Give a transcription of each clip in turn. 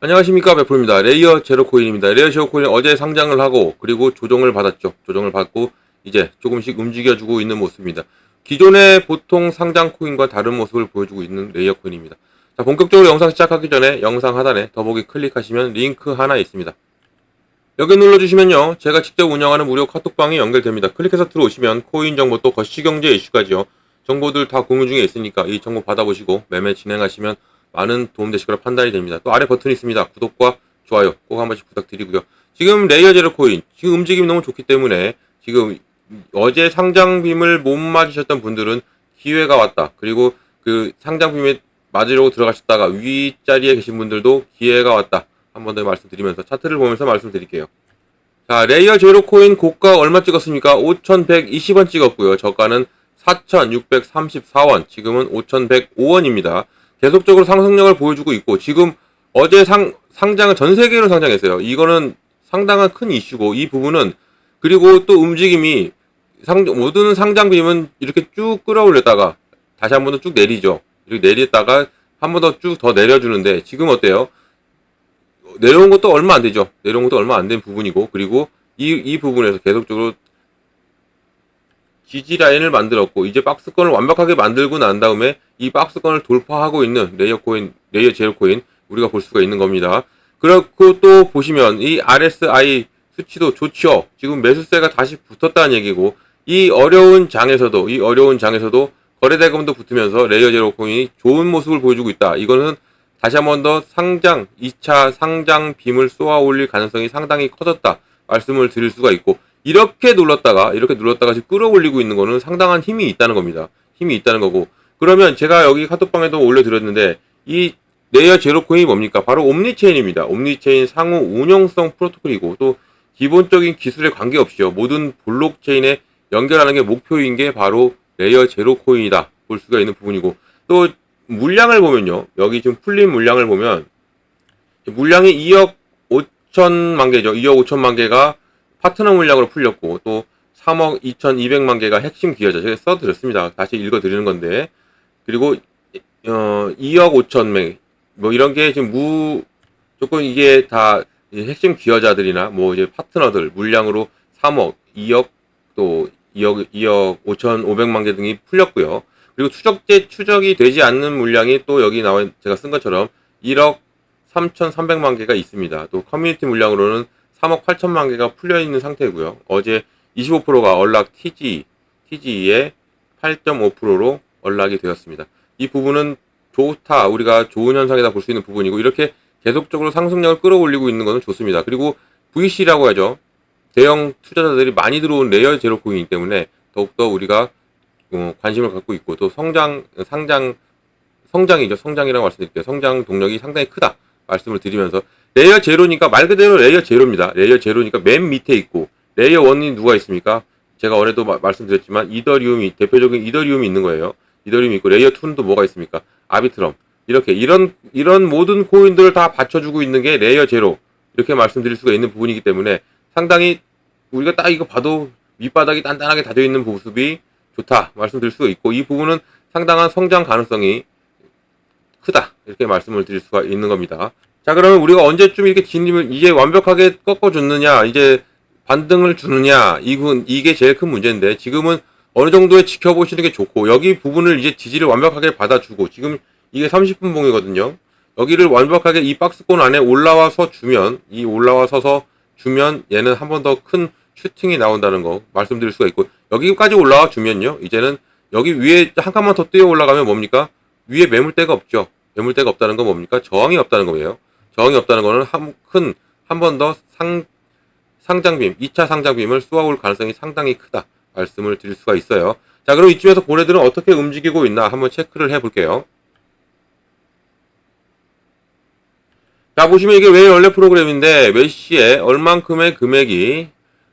안녕하십니까 베프입니다. 레이어 제로 코인입니다. 레이어 제로 코인은 어제 상장을 하고 그리고 조정을 받았죠. 조정을 받고 이제 조금씩 움직여주고 있는 모습입니다. 기존의 보통 상장 코인과 다른 모습을 보여주고 있는 레이어 코인입니다. 자, 본격적으로 영상 시작하기 전에 영상 하단에 더보기 클릭하시면 링크 하나 있습니다. 여기 눌러주시면요. 제가 직접 운영하는 무료 카톡방이 연결됩니다. 클릭해서 들어오시면 코인 정보 또 거시경제 이슈까지요. 정보들 다 공유 중에 있으니까 이 정보 받아보시고 매매 진행하시면 많은 도움 되실 거라 판단이 됩니다. 또 아래 버튼이 있습니다. 구독과 좋아요 꼭 한 번씩 부탁드리고요. 지금 레이어 제로 코인 지금 움직임이 너무 좋기 때문에 지금 어제 상장빔을 못 맞으셨던 분들은 기회가 왔다. 그리고 그 상장빔에 맞으려고 들어가셨다가 윗자리에 계신 분들도 기회가 왔다. 한 번 더 말씀드리면서 차트를 보면서 말씀드릴게요. 자, 레이어 제로 코인 고가 얼마 찍었습니까? 5,120원 찍었고요. 저가는 4,634원. 지금은 5,105원입니다. 계속적으로 상승력을 보여주고 있고 지금 어제 상 상장은 전 세계로 상장했어요. 이거는 상당한 큰 이슈고 이 부분은 그리고 또 움직임이 상 모든 상장빔은 이렇게 쭉 끌어올렸다가 다시 한 번 더 쭉 내리죠. 이렇게 내렸다가 한 번 더쭉더 내려주는데 지금 어때요? 내려온 것도 얼마 안 되죠. 내려온 것도 얼마 안 된 부분이고 그리고 이, 이 부분에서 계속적으로 지지 라인을 만들었고 이제 박스권을 완벽하게 만들고 난 다음에 이 박스권을 돌파하고 있는 레이어 코인, 레이어 제로 코인 우리가 볼 수가 있는 겁니다. 그렇고 또 보시면 이 RSI 수치도 좋죠. 지금 매수세가 다시 붙었다는 얘기고 이 어려운 장에서도 이 어려운 장에서도 거래대금도 붙으면서 레이어 제로 코인이 좋은 모습을 보여주고 있다. 이거는 다시 한 번 더 상장 2차 상장 빔을 쏘아 올릴 가능성이 상당히 커졌다. 말씀을 드릴 수가 있고 이렇게 눌렀다가 이렇게 눌렀다가 지금 끌어올리고 있는 거는 상당한 힘이 있다는 겁니다. 힘이 있다는 거고 그러면 제가 여기 카톡방에도 올려드렸는데 이 레이어 제로 코인이 뭡니까? 바로 옴니체인입니다. 옴니체인 상호 운영성 프로토콜이고 또 기본적인 기술에 관계없이요. 모든 블록체인에 연결하는 게 목표인 게 바로 레이어 제로 코인이다. 볼 수가 있는 부분이고 또 물량을 보면요. 여기 지금 풀린 물량을 보면 물량이 2억 5천만 개죠. 2억 5천만 개가 파트너 물량으로 풀렸고 또 3억 2,200만 개가 핵심 기여자 제가 써드렸습니다. 다시 읽어드리는 건데 그리고 어 2억 5천 명 뭐 이런 게 지금 무 조금 이게 다 핵심 기여자들이나 뭐 이제 파트너들 물량으로 3억, 2억 또 2억 2억 5,500만 개 등이 풀렸고요. 그리고 추적제 추적이 되지 않는 물량이 또 여기 나와 제가 쓴 것처럼 1억 3,300만 개가 있습니다. 또 커뮤니티 물량으로는 3억 8천만 개가 풀려 있는 상태고요. 어제 25%가 언락 TG, TG의 8.5%로 언락이 되었습니다. 이 부분은 좋다, 우리가 좋은 현상이다 볼 수 있는 부분이고 이렇게 계속적으로 상승력을 끌어올리고 있는 것은 좋습니다. 그리고 VC라고 하죠. 대형 투자자들이 많이 들어온 레이어 제로 코인이기 때문에 더욱더 우리가 어, 관심을 갖고 있고 또 성장, 상장, 성장이죠. 성장이라고 말씀드릴게요. 성장 동력이 상당히 크다. 말씀을 드리면서 레이어 제로니까 말 그대로 레이어 제로입니다. 레이어 제로니까 맨 밑에 있고 레이어 원이 누가 있습니까? 제가 마- 말씀드렸지만 이더리움이 대표적인 이더리움이 있는 거예요. 이더리움이 있고 레이어 2는 또 뭐가 있습니까? 아비트럼 이렇게 이런 이런 모든 코인들을 다 받쳐주고 있는 게 레이어 제로 이렇게 말씀드릴 수가 있는 부분이기 때문에 상당히 우리가 딱 이거 봐도 밑바닥이 단단하게 다져 있는 모습이 좋다 말씀드릴 수가 있고 이 부분은 상당한 성장 가능성이 크다 이렇게 말씀을 드릴 수가 있는 겁니다. 자 그러면 우리가 언제쯤 이렇게 진입을 이제 완벽하게 꺾어줬느냐 이제 반등을 주느냐 이건 이게 제일 큰 문제인데 지금은 어느 정도에 지켜보시는 게 좋고 여기 부분을 이제 지지를 완벽하게 받아주고 지금 이게 30분 봉이거든요. 여기를 완벽하게 이 박스권 안에 올라와서 주면 이 올라와서서 주면 얘는 한 번 더 큰 슈팅이 나온다는 거 말씀드릴 수가 있고 여기까지 올라와 주면요. 이제는 여기 위에 한 칸만 더 뛰어 올라가면 뭡니까? 위에 매물대가 없죠. 매물대가 없다는 건 뭡니까? 저항이 없다는 거예요 저항이 없다는 한큰한 번더상 상장빔 2차 상장빔을 쏘아올 가능성이 상당히 크다 말씀을 드릴 수가 있어요. 자 그럼 이쯤에서 고래들은 어떻게 움직이고 있나 한번 체크를 해 볼게요. 자 보시면 이게 왜 원래 프로그램인데 몇 시에 얼만큼의 금액이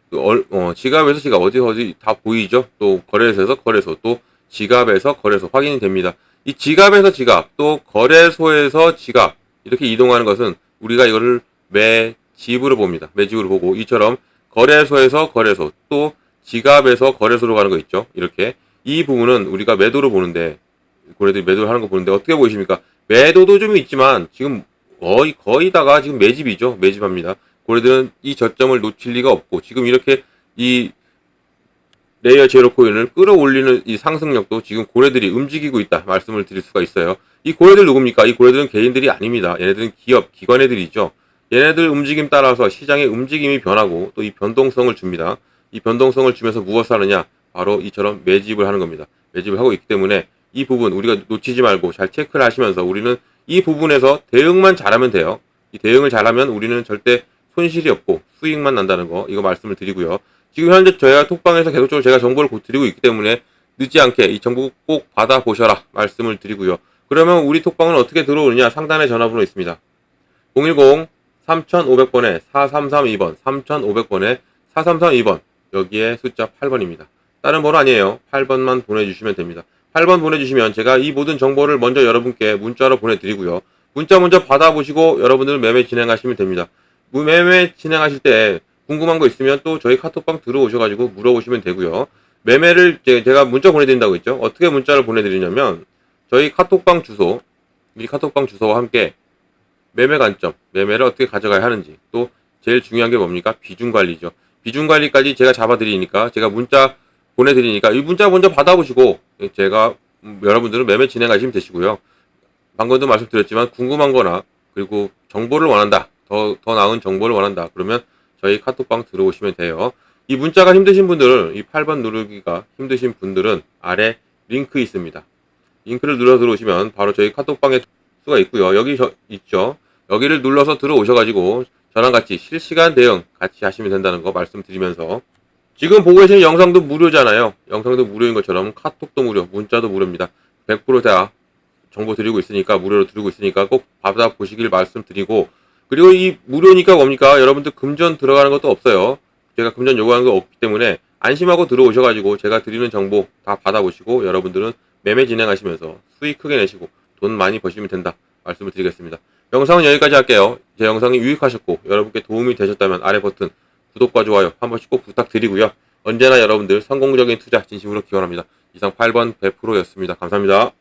그 얼- 어, 지갑에서 지갑 어디 어디 다 보이죠? 또 거래소에서 거래소 또 지갑에서 거래소 확인이 됩니다. 이 지갑에서 지갑 또 거래소에서 지갑 이렇게 이동하는 것은 우리가 이거를 매 집으로 봅니다 매 집으로 보고 이처럼 거래소에서 거래소 또 지갑에서 거래소로 가는 거 있죠 이렇게 이 부분은 우리가 매도로 보는데 고래들이 매도를 하는 거 보는데 어떻게 보이십니까 매도도 좀 있지만 지금 거의 거의 다가 지금 매집이죠. 매집합니다. 고래들은 이 저점을 놓칠 리가 없고 지금 이렇게 이 레이어 제로 코인을 끌어올리는 이 상승력도 지금 고래들이 움직이고 있다 말씀을 드릴 수가 있어요. 이 고래들 누굽니까? 이 고래들은 개인들이 아닙니다. 얘네들은 기업, 기관 애들이죠. 얘네들 움직임 따라서 시장의 움직임이 변하고 또 이 변동성을 줍니다. 이 변동성을 주면서 무엇을 하느냐? 바로 이처럼 매집을 하는 겁니다. 매집을 하고 있기 때문에 이 부분 우리가 놓치지 말고 잘 체크를 하시면서 우리는 이 부분에서 대응만 잘하면 돼요. 이 대응을 잘하면 우리는 절대 손실이 없고 수익만 난다는 거 이거 말씀을 드리고요. 지금 현재 저희가 톡방에서 계속적으로 제가 정보를 곧 드리고 있기 때문에 늦지 않게 이 정보 꼭 받아보셔라 말씀을 드리고요. 그러면 우리 톡방은 어떻게 들어오느냐 상단에 전화번호 있습니다. 010 3500번에 4332번 3500번에 4332번 여기에 숫자 8번입니다. 다른 번호 아니에요. 8번만 보내주시면 됩니다. 8번 보내주시면 제가 이 모든 정보를 먼저 여러분께 문자로 보내드리고요. 문자 먼저 받아보시고 여러분들 매매 진행하시면 됩니다. 무- 매매 진행하실 때 궁금한 거 있으면 또 저희 카톡방 들어오셔가지고 물어보시면 되고요. 매매를 제- 제가 문자 보내드린다고 했죠. 어떻게 문자를 보내드리냐면 저희 카톡방 주소, 이 카톡방 주소와 함께 매매 관점, 매매를 어떻게 가져가야 하는지, 또 제일 중요한 게 뭡니까? 비중 관리죠. 비중 관리까지 제가 잡아드리니까, 제가 문자 보내드리니까, 이 문자 먼저 받아보시고, 제가, 음, 여러분들은 매매 진행하시면 되시고요. 방금도 말씀드렸지만, 궁금한 거나, 그리고 정보를 원한다. 더, 더 나은 정보를 원한다. 그러면 저희 카톡방 들어오시면 돼요. 이 문자가 힘드신 분들은, 이 8번 누르기가 힘드신 분들은 아래 링크 있습니다. 링크를 눌러 들어오시면 바로 저희 카톡방에 수가 있고요. 여기 저, 있죠. 여기를 눌러서 들어오셔가지고 저랑 같이 실시간 대응 같이 하시면 된다는 거 말씀드리면서 지금 보고 계시는 영상도 무료잖아요. 영상도 무료인 것처럼 카톡도 무료, 문자도 무료입니다. 100%다 정보 드리고 있으니까 무료로 드리고 있으니까 꼭 받아 보시길 말씀드리고 그리고 이 무료니까 뭡니까? 여러분들 금전 들어가는 것도 없어요. 제가 금전 요구하는 거 없기 때문에 안심하고 들어오셔가지고 제가 드리는 정보 다 받아보시고 여러분들은 매매 진행하시면서 수익 크게 내시고 돈 많이 버시면 된다 말씀을 드리겠습니다. 영상은 여기까지 할게요. 제 영상이 유익하셨고 여러분께 도움이 되셨다면 아래 버튼 구독과 좋아요 한 번씩 꼭 부탁드리고요. 언제나 여러분들 성공적인 투자 진심으로 기원합니다. 이상 8번 100%였습니다. 감사합니다.